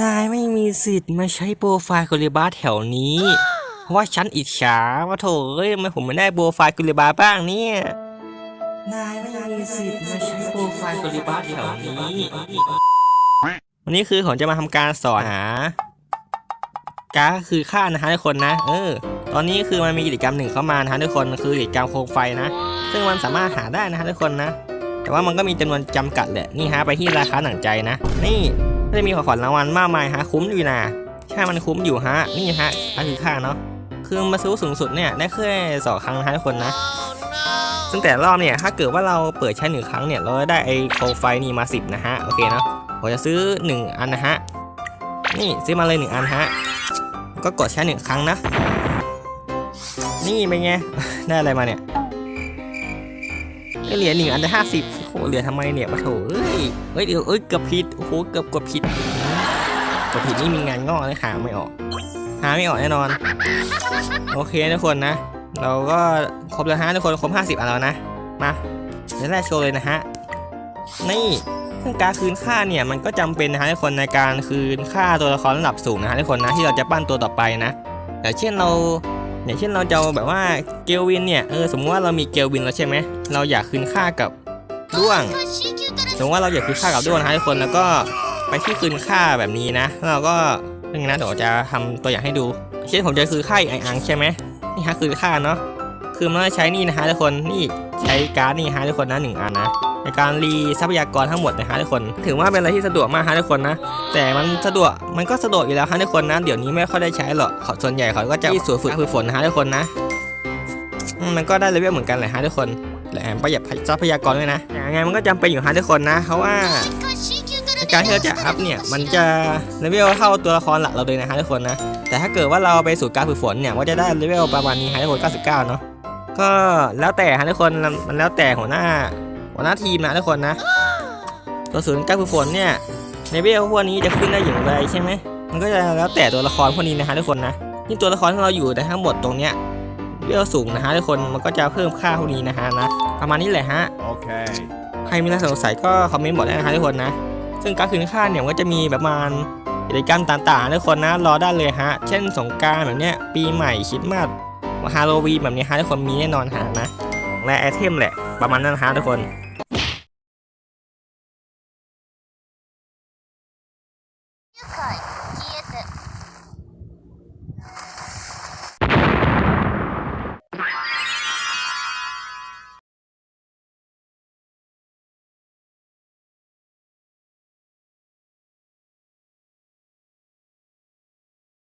นายไม่มีสิทธิ์มาใช้โปรไฟล์กุลิบาแถวนี้ เพราะว่าฉันอิจฉาว่าโถเอ้ยทำไมผมไม่ได้โปรไฟล์กุลิบาบ้างเนี่ย นายไม่มีสิทธิ์มาใช้โปรไฟล์กุลิบาแถวนี้ วันนี้คือผมจะมาทำการสอนหาการคือค่านะฮะทุกคนนะ เออ ตอนนี้คือมันมีกิจกรรมหนึ่งเข้ามานะฮะทุกคนคือกิจกรรมโคมไฟนะ ซึ่งมันสามารถหาได้นะฮะทุกคนนะ แต่ว่ามันก็มีจำนวนจำกัดแหละ นี่ฮะไปที่ราคาหนังใจนะ นี่ ก็จะมีของขวัญรางวัลมากมายฮะคุ้มอยู่นะใช่มันคุ้มอยู่ฮะ นี่ฮะนั่นคือค่าเนาะคือมาซื้อสูงสุดเนี่ยได้แค่สองครั้งนะทุกคนนะซึ่งแต่รอบเนี่ยถ้าเกิดว่าเราเปิดใช้หนึ่งครั้งเนี่ยเราได้ไอโคมไฟนี่มาสิบนะฮะโอเคเนาะผมจะซื้อหนึ่งอันนะฮะนี่ซื้อมาเลยหนึ่งอันฮะก็กดใช้หนึ่งครั้งนะ นี่เป็นไงได้อะไรมาเนี่ยไอเหรียญหนึ่งอันจะห้าสิบ หเหรียญทำไมเนี่ยมาโถเอ้ยเฮ้ยเดี๋ยวเอ้ยเกือบผิดโอ้โหเกือบกดผิดกดผิดนี่มีงานงอกเลยหาไม่ออกหาไม่ออกแน่นอน โอเคทุกคนนะ เราก็ครบแล้วฮะทุกคนครบ50อันแล้วนะมาเดี๋ยวแรกโชว์เลยนะฮะนี่ซึ่งการคืนค่าเนี่ยมันก็จำเป็นนะฮะทุกคนในการคืนค่าตัวละครระดับสูงนะฮะทุกคนนะที่เราจะปั้นตัวต่อไปนะแต่างเช่นเราอย่างเช่นเราจะแบบว่าเกลวินเนี่ยเออสมมติว่าเรามีเกลวินแล้วใช่ไหมเราอยากคืนค่ากับ ด้วงสมมติว่าเราอยากคืนค่ากับด้วงนะทุกคนแล้วก็ไปที่คืนค่าแบบนี้นะแล้วเราก็นึงนะเดี๋ยวจะทำตัวอย่างให้ดู เช่นผมจะคือค่าไออังใช่ไหมนี่ฮะคือค่าเนาะคือมันใช้นี่นะฮะทุกคนนี่ใช้การ์ดนี่ฮะทุกคนนะหนึ่งอันนะในการรีทรัพยากรทั้งหมดนะฮะทุกคน ถือว่าเป็นอะไรที่สะดวกมากฮะทุกคนนะ แต่มันสะดวกมันก็สะดวกอยู่แล้วฮะทุกคนนะ เดี๋ยวนี้ไม่ค่อยได้ใช้หรอกเขาส่วนใหญ่เขาก็จะที่สวนฝึกฝึกฝนนะฮะทุกคนนะมมันก็ได้เลเวลเหมือนกันแหละฮะทุกคน และแถมประหยัดทรัพยากรด้วยนะแต่ยังไงมันก็จำเป็นอยู่ฮะทุกคนนะ เพราะว่าในการที่เราจะอัพเนี่ยมันจะเลเวลเท่าตัวละครหลักเราเลยนะฮะทุกคนนะ แต่ถ้าเกิดว่าเราไปสู่การฝึกฝนเนี่ยก็จะได้เลเวลประมาณนี้ฮะทุกคน99 เนาะก็แล้วแต่ฮะทุกคนมันแล้วแต่หัวหน้าหัวหน้าทีมนะทุกคนนะตัวศูนย์การฝึกฝนเนี่ยเลเวลพวกนี้จะขึ้นได้อย่างไรใช่ไหมมันก็จะแล้วแต่ตัวละครพวกนี้นะฮะทุกคนนะนี่ตัวละครที่เราอยู่ในทั้งหมดตรงเนี้ย เลเวลสูงนะฮะทุกคนมันก็จะเพิ่มค่าพวกนี้นะฮะนะประมาณนี้แหละฮะ Okay. ใครมีอะไรสงสัยก็คอมเมนต์บอกได้นะคะทุกคนนะ ซึ่งการคืนค่าเนี่ยมันก็จะมีประมาณกิจกรรมต่างๆทุกคนนะรอได้เลยฮะ เช่นสงกรารแบบเนี้ยปีใหม่คริดมาสฮาโลวีนแบบนี้ฮะทุกคนมีแน่นอนฮะนะและไอเทมแหละประมาณนั้นฮะทุกคน